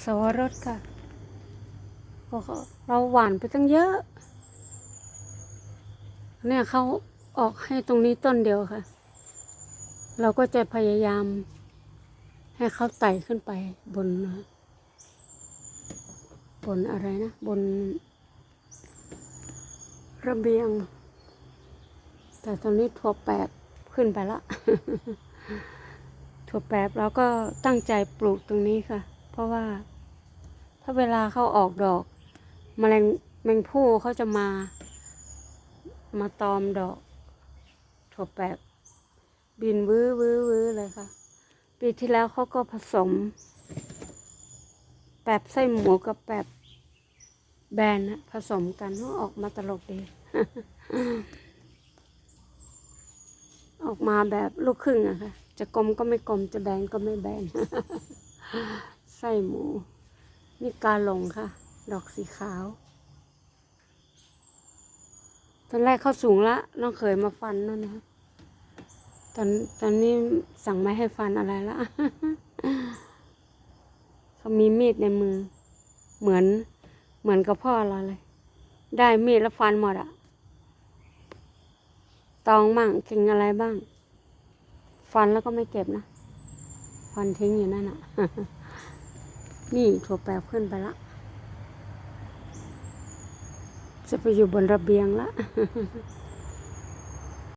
สวรสค่ะก็เราหวานไปตั้งเยอะ เนี่ยเขาออกให้ตรงนี้ต้นเดียวค่ะ เราก็จะพยายาม ให้เขาไต่ขึ้นไปบน บนอะไรนะ บน ระเบียง แต่ตอนนี้ถั่วแปบขึ้นไปละถั่วแปบเราก็ตั้งใจปลูกตรงนี้ค่ะ เพราะว่า ถ้าเวลาเขาออกดอกแมลงแมงผู้เขาจะมา มาตอมดอกถั่วแปบบินวื้อวื้อวื้อเลยค่ะ ปีที่แล้วเขาก็ผสม แปบไส้หมูกับแปบแบนนะผสมกันออกมาตลกดี ออกมาแบบลูกครึ่งอะค่ะ จะกลมก็ไม่กลม จะแบนก็ไม่แบน ไส้หมู นี่กาหลงค่ะ ดอกสีขาว ตอนแรกเขาสูงละน้องเคยมาฟันนั่นนะตอนตอนนี้สั่งไม่ให้ฟันอะไรละเขามีมีดในมือ เหมือน เหมือนกับพ่อเราเลย ได้มีดแล้วฟันหมดอะตองมั่งเก่งอะไรบ้าง ฟันแล้วก็ไม่เก็บนะ ฟันทิ้งอยู่นั่นอะ นี่ถั่วแปบขึ้นไปละ จะไปอยู่บนระเบียงละ